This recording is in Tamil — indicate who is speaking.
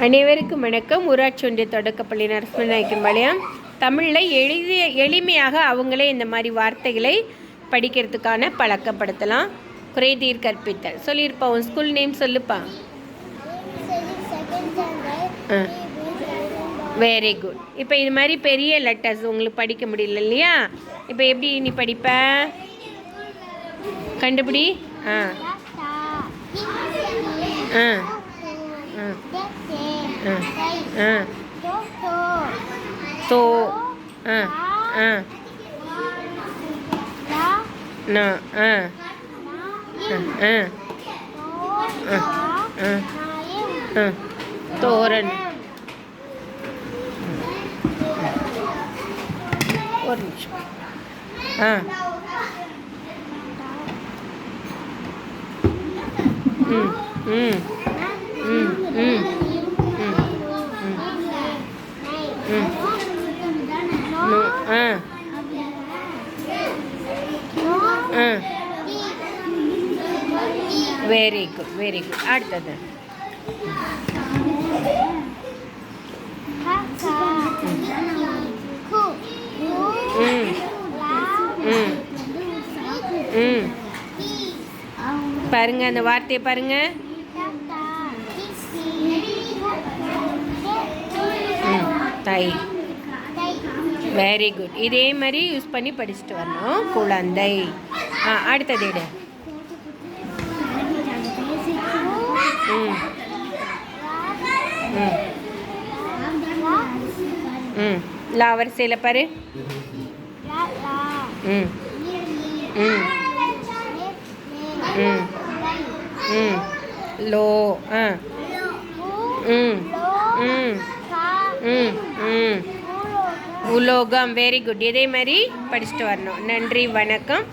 Speaker 1: அனைவருக்கும் வணக்கம். ஊராட்சி ஒன்றிய தொடக்கப்பள்ளி நரசிம்மநாயக்கன் பாளையம் தமிழில் எளிய எளிமையாக அவங்களே இந்த மாதிரி வார்த்தைகளை படிக்கிறதுக்கான பழக்கப்படுத்தலாம். குறைதீர் கற்பித்தல். சொல்லியிருப்பா உன் ஸ்கூல் நேம் சொல்லுப்பா. ஆ. வெரி குட் இப்போ இது மாதிரி பெரிய லெட்டர்ஸ் உங்களுக்கு படிக்க முடியல இல்லையா? இப்போ எப்படி நீ படிப்ப? கண்டுபிடி. ஆ. ஆ. ஆ. ஆ. ஆ. தோரன் ஒரு நிமிஷம். ஆ. ம். ம். ம். ம். No ah. Ah. Very good very good அடுத்தது. ம். ம். ம். பாருங்க அந்த வார்த்தையை பாருங்க. ம். தை வெரி குட் இதே மாதிரி யூஸ் பண்ணி படிச்சுட்டு வரணும். குழந்தை. ஆ அடுத்தது எடு. ம். ம். ம். லா வரிசையில் பாரு. ம். ம். ம். ம். லோ. ஆ. ம். ம். ம். ம். உலோகம் வெரி குட் இதே மாதிரி படிச்சுட்டு வரணும். நன்றி வணக்கம்.